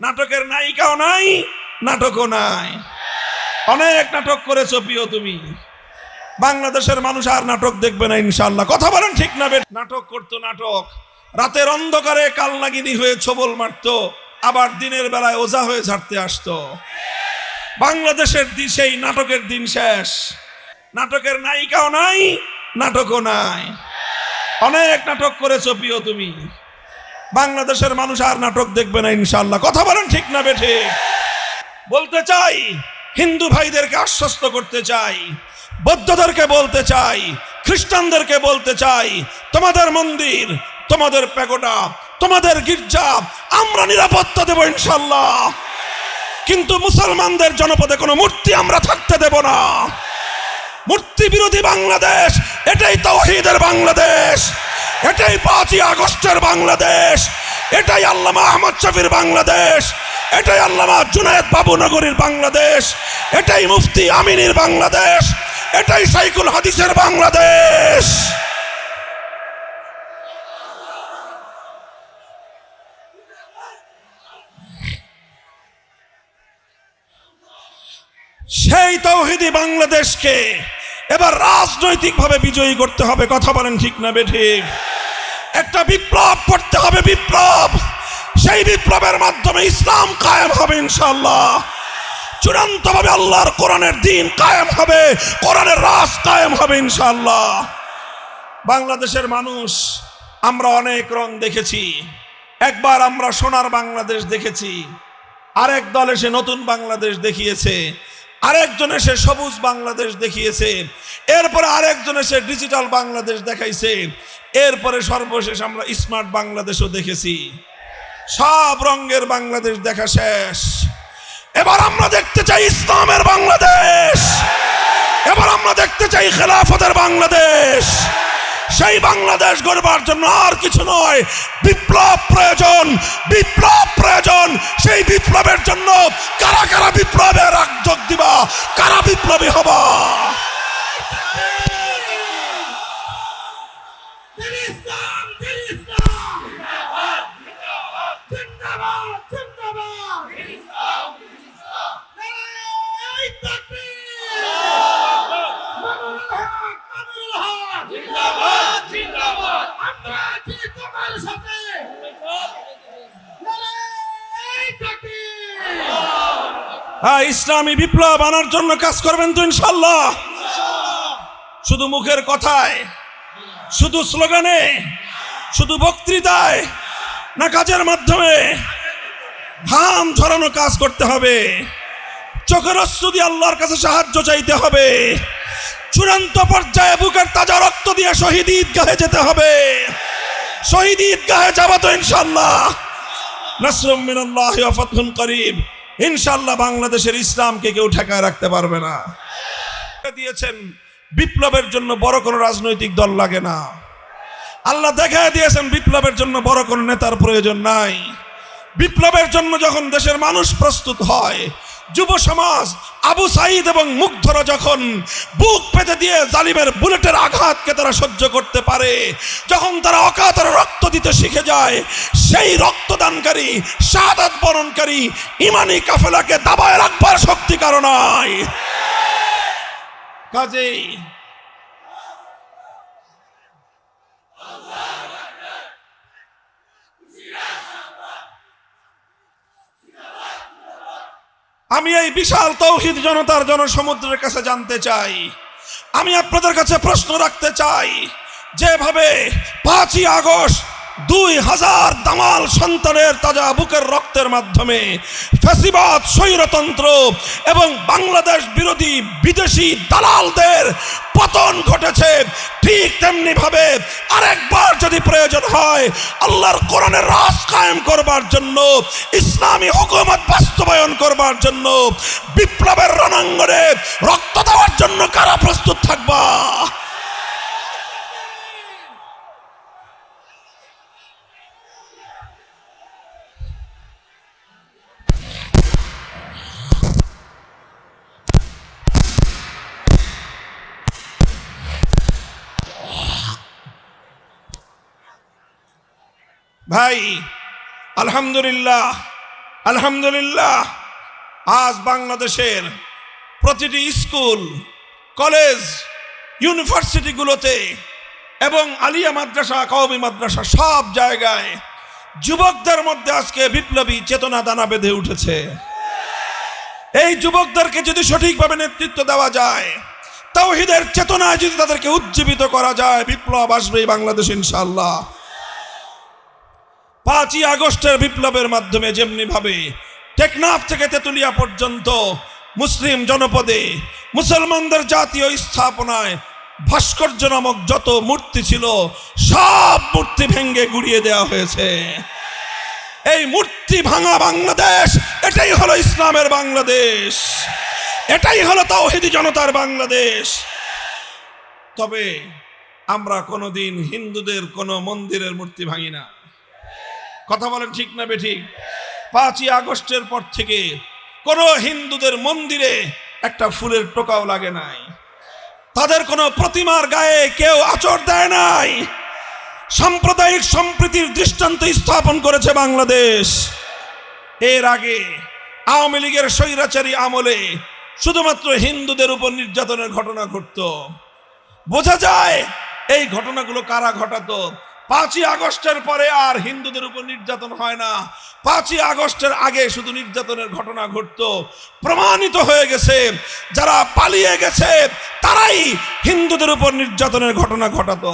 নাটকের নায়িকাও নাই, নাটকও নাই। অনেক নাটক করেছ প্রিয় তুমি। বাংলাদেশের মানুষ আর নাটক দেখবে না ইনশাল্লাহ কথা বলেন ঠিক না বে নাটক করতো নাটক। রাতের অন্ধকারে কালনাগিনী হয়ে ছবল মারতো, আবার দিনের বেলায় ওজা হয়ে ঝাড়তে আসতো। বাংলাদেশের দি- সেই নাটকের দিন শেষ। নাটকের নায়িকাও নাই, নাটকও নাই। অনেক নাটক করেছ প্রিয় তুমি। বাংলাদেশের মানুষ আর নাটক দেখবে না ইনশাল্লাহ কথা বলেন ঠিক না বেঠে? বলতে চাই, হিন্দু ভাইদেরকে আশ্বস্ত করতে চাই, বৌদ্ধদেরকে বলতে চাই, খ্রিস্টানদেরকে বলতে চাই, তোমাদের মন্দির, তোমাদের প্যাগোডা, তোমাদের গির্জা, আমরা নিরাপত্তা দেব ইনশাল্লাহ কিন্তু মুসলমানদের জনপদে কোনো মূর্তি আমরা থাকতে দেব না। মূর্তি বিরোধী বাংলাদেশ, এটাই তৌহিদের বাংলাদেশ। এটাই পাঁচই আগস্টের বাংলাদেশ। এটাই আল্লামা আহমদ শফির বাংলাদেশ। এটাই আল্লামা জুনায়েদ বাবুনগরীর বাংলাদেশ। এটাই মুফতি আমিনীর বাংলাদেশ। এটাই সাইকুল হাদিসের বাংলাদেশ। সেই তৌহিদি বাংলাদেশকে এবার রাজনৈতিকভাবে বিজয়ী করতে হবে, কথা বলেন ঠিক না বেঠিক একটা বিপ্লব করতে হবে, বিপ্লব। সেই বিপ্লবের মাধ্যমে ইসলাম কায়েম হবে ইনশাল্লাহ চূড়ান্ত চূড়ান্তভাবে আল্লাহর কোরআনের দিন কায়েম হবে, কোরআনের রাজ কায়েম হবে ইনশাল্লাহ বাংলাদেশের মানুষ, আমরা অনেক রং দেখেছি। একবার আমরা সোনার বাংলাদেশ দেখেছি। আরেক দল এসে নতুন বাংলাদেশ দেখিয়েছে। আরেকজন এসে সবুজ বাংলাদেশ দেখিয়েছে, এরপরে আরেকজন এসে ডিজিটাল বাংলাদেশ দেখাইছে, এরপরে সর্বশেষ আমরা স্মার্ট বাংলাদেশও দেখেছি। সব রঙের বাংলাদেশ দেখা শেষ। এবার আমরা দেখতে চাই ইসলামের বাংলাদেশ। এবার আমরা দেখতে চাই খেলাফতের বাংলাদেশ। সেই বাংলাদেশ গড়বার জন্য আর কিছু নয়, বিপ্লব প্রয়োজন বিপ্লব প্রয়োজন। সেই বিপ্লবের জন্য কারা কারা বিপ্লবের হ্যাঁ ইসলামী বিপ্লব আনার জন্য কাজ করবেন তো ইনশাল্লাহ শুধু মুখের কথায়, শুধু স্লোগানে, শুধু বক্তৃতায়, না কাজের মাধ্যমে ঘাম ঝরানো কাজ করতে হবে। চোখের অস্ত্র দিয়ে আল্লাহর কাছে সাহায্য চাইতে হবে। চূড়ান্ত পর্যায়ে বুকের তাজা রক্ত দিয়ে শহীদ ঈদগাহে যেতে হবে। শহীদ ঈদগাহে যাব তো ইনশাল্লাহ নাসরুম মিনাল্লাহ করিব ইনশাআল্লাহ বাংলাদেশের ইসলামকে কেউ ঠেকায় রাখতে পারবে না। দিয়েছেন, বিপ্লবের জন্য বড় কোনো রাজনৈতিক দল লাগে না। আল্লাহ দেখায় দিয়েছেন, বিপ্লবের জন্য বড় কোনো নেতার প্রয়োজন নাই। বিপ্লবের জন্য যখন দেশের মানুষ প্রস্তুত হয় যুব সমাজ, আবু সাইদ এবং মুগ্ধরা যখন বুক পেতে দিয়ে জালিমের বুলেটের আঘাতকে তারা সহ্য করতে পারে, যখন তারা অকাতরে রক্ত দিতে শিখে যায়, সেই রক্তদানকারী সাদাত বরণকারী, ইমানি কাফেলাকে দাবায় রাখবার শক্তি কারণায় কাজেই আমি এই বিশাল তৌহিদ জনতার জনসমুদ্রের কাছে জানতে চাই। আমি আপনাদের কাছে প্রশ্ন রাখতে চাই। যেভাবে পাঁচই আগস্ট দুই হাজার দামাল সন্তানের তাজা বুকের রক্তের মাধ্যমে ফ্যাসিবাদ, স্বৈরতন্ত্র এবং বাংলাদেশ বিরোধী বিদেশি দালালদের পতন ঘটেছে। ঠিক তেমনি ভাবে আরেকবার যদি প্রয়োজন হয়, আল্লাহর কোরআনের রাজ কায়েম করবার জন্য, ইসলামী হুকুমত বাস্তবায়ন করবার জন্য, বিপ্লবের রণাঙ্গনে রক্ত দেওয়ার জন্য কারা প্রস্তুত থাকবা ভাই, আলহামদুলিল্লাহ আলহামদুলিল্লাহ, আজ বাংলাদেশের প্রতিটি স্কুল, কলেজ, ইউনিভার্সিটিগুলোতে এবং আলিয়া মাদ্রাসা, কওমি মাদ্রাসা সব জায়গায় যুবকদের মধ্যে আজকে বিপ্লবী চেতনা দানা বেঁধে উঠেছে। এই যুবকদেরকে যদি সঠিকভাবে নেতৃত্ব দেওয়া যায়, তাওহিদের চেতনায় যদি তাদেরকে উজ্জীবিত করা যায়, বিপ্লব আসবে বাংলাদেশ ইনশাল্লাহ পাঁচই আগস্টের বিপ্লবের মাধ্যমে যেমনি ভাবে টেকনাফ থেকে তেতুলিয়া পর্যন্ত মুসলিম জনপদে মুসলমানদের জাতীয় স্থাপনায় ভাস্কর্য নামক যত মূর্তি ছিল, সব মূর্তি ভেঙ্গে গুড়িয়ে দেওয়া হয়েছে। এই মূর্তি ভাঙা বাংলাদেশ, এটাই হলো ইসলামের বাংলাদেশ। এটাই হলো তাওহিদি জনতার বাংলাদেশ। তবে আমরা কোনোদিন হিন্দুদের কোনো মন্দিরের মূর্তি ভাঙি না। কথা বলেন ঠিক না বেঠিক পাঁচই আগস্টের পর থেকে কোনো হিন্দুদের মন্দিরে একটা ফুলের টোকাও লাগে নাই। তাদের কোনো প্রতিমার গায়ে কেউ আচর দেয় নাই। সাম্প্রদায়িক সম্প্রীতির দৃষ্টান্ত স্থাপন করেছে বাংলাদেশ। এর আগে আওয়ামী লীগের স্বৈরাচারী আমলে শুধুমাত্র হিন্দুদের উপর নির্যাতনের ঘটনা ঘটত। বোঝা যায় এই ঘটনাগুলো কারা ঘটাতো? পাঁচই আগস্টের পরে আর হিন্দুদের উপর নির্যাতন হয় না। পাঁচই আগস্টের আগে শুধু নির্যাতনের ঘটনা ঘটত। প্রমাণিত হয়ে গেছে, যারা পালিয়ে গেছে, তারাই হিন্দুদের উপর নির্যাতনের ঘটনা ঘটাতো।